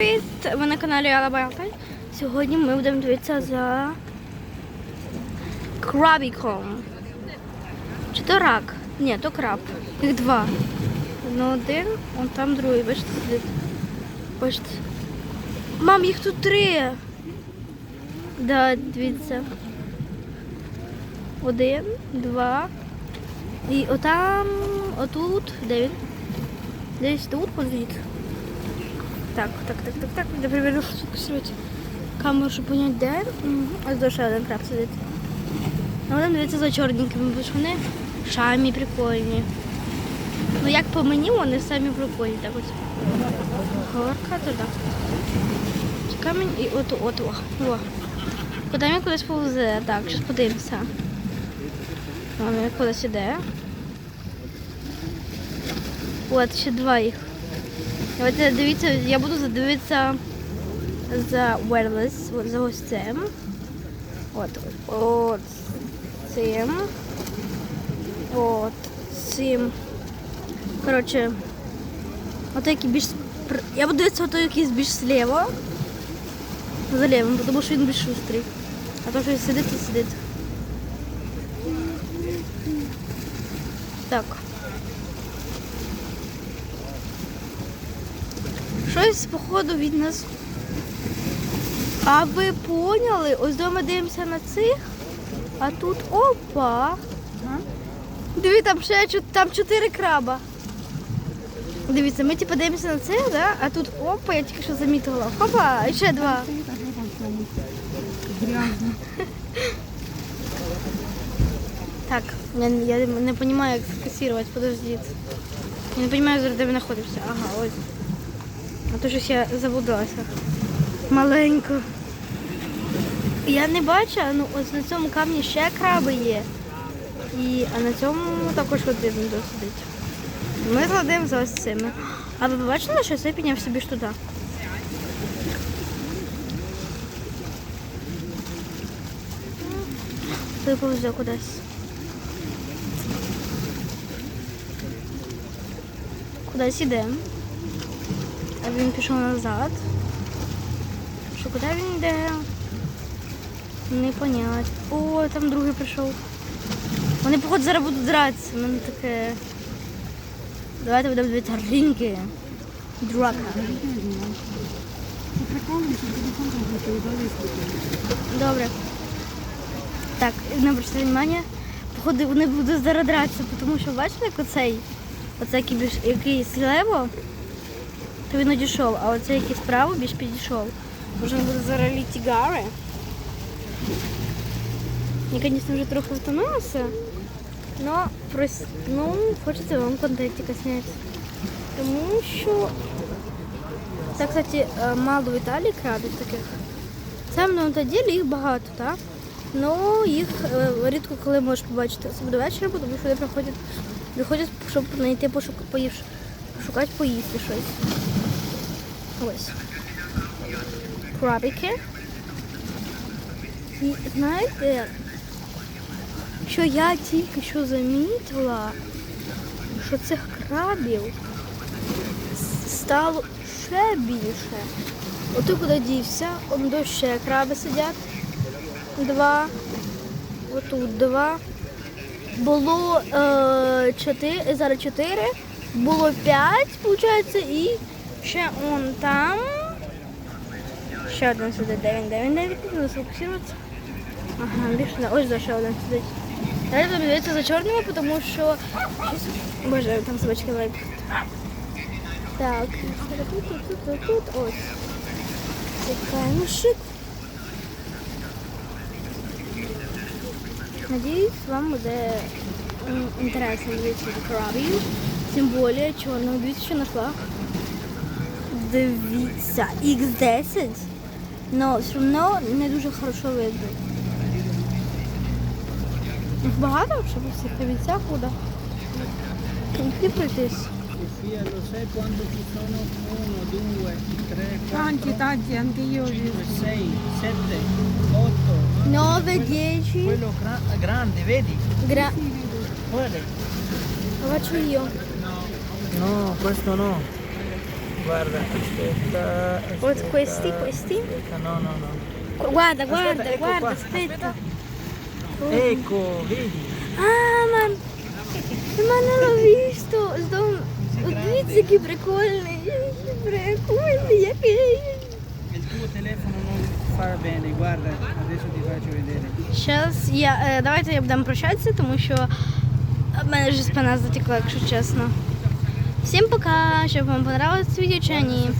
Привіт! Ви на каналі Алабалка. Сьогодні ми будемо дивитися за крабіком. Чи то рак? Ні, то краб. Їх два. Ну один, он там другий, бачите, сидить. Бачите. Мам, їх тут три. Да, дивіться. Один, два. І отам, отут, де він? Десь тут, подивіться. Так, так, так, так, так. Я перевірю фокусувати камеру, щоб поняти, де. Ось до ще один краб сидить. Ну, вони дивиться за чорненькими, бо ж вони самі прикольні. Ну як по мені, вони самі прикольні. Так ось. Горка туди. Камінь і от от о. Куди він кудись повзе? Так, зараз подивимося. Він кудись іде. От, ще два їх. Давайте дивіться, я буду задивитися за wireless, за ось цим. От, от цим. От цим. Коротше, от який більш. Я буду дивитися ото якийсь більш зліво. За лівим, тому що він більш шустрий. А то, що сидить і сидить. Так. Щось, походу, від нас. А ви поняли? Ось дома дивимося на цих, а тут опа. Диві, там ще там чотири краба. Дивіться, ми типу дивимося на це, да? а тут опа, я тільки що замітила. Опа, і ще два. Так, я, я не розумію, як скасувати, подождіть. Я не розумію, де ми знаходимося. Ага, ось. А то щось я заблудилася. Маленько. Я не бачу, ну ось на цьому камні ще краби є. І, а на цьому також один досидить. Ми за ось цими. А ви бачили, що цей піднявся більш туди? Той повзе кудись. Кудись іде. Він пішов назад. Що куди він йде? Не понять. О, там другий прийшов. Вони, походу, зараз будуть дратися. У мене таке. Давайте будемо дивитися ринки. Драка. Добре. Так, не обращайте внимання. Походу, вони будуть зараз дратися, тому що бачите, як оцей, оцей який який слево, то він одійшов, а оцей який справа більш підійшов. Може він буде зараз літігари. Я, звісно, вже трохи втомилася, але прос... ну, хочеться вам контентика зняти. Тому що це, кстати, е, мало в Італії крабів таких. Саме на ділі їх багато, так? Ну, їх е, рідко коли можеш побачити. Особливо вечора, тому що вони приходять, приходять, щоб знайти пошук, поїв, пошукати поїсти щось. Ось. Крабики. І знаєте, що я тільки що замітила, що цих крабів стало ще більше. Ото куди дівся, он до ще краби сидять. Два. Отут два. Було е, чотири, зараз чотири. Було п'ять, виходить, і ще он там. Ще один сидить, де він, де він, де він, не сфокусуватися. Ага, більше не. Ось за ще один сидить. Далі будемо дивитися за чорними, тому що. Боже, там собачки лайк. Так, тут, тут, тут, тут, тут, ось. Чекаємо шик. Надіюсь, вам буде м, інтересно дивитися до крабів. Тим більше чорного. Дивіться, що знайшла. Дивіться, X10. Но все одно не дуже хорошо видно. Їх багато, щоб у всіх дивіться куди. Куди пройтись? Sì, lo sai quando ci sono 1, 2, 3, 4, Tanti, tanti, anche io ho visto. 6, 7, 8. 9, 10. Quello grande, vedi? Gra... Guarda. Faccio io. No, questo no. Guarda, aspetta, aspetta, questi, questi? aspetta, No, no, no. Gu- Guarda, guarda, ecco guarda, qua, aspetta. Ecco, vedi? А, мам, мене visto. Здом... Дивіться, який прикольний. Прикольний, який. Il tuo telefono non fa bene, guarda, adesso ti faccio vedere. Зараз я, е, давайте я будемо прощатися, тому що в мене вже спина затекла, якщо чесно. Всім пока, Чтобы вам понравилось видео, чи ні.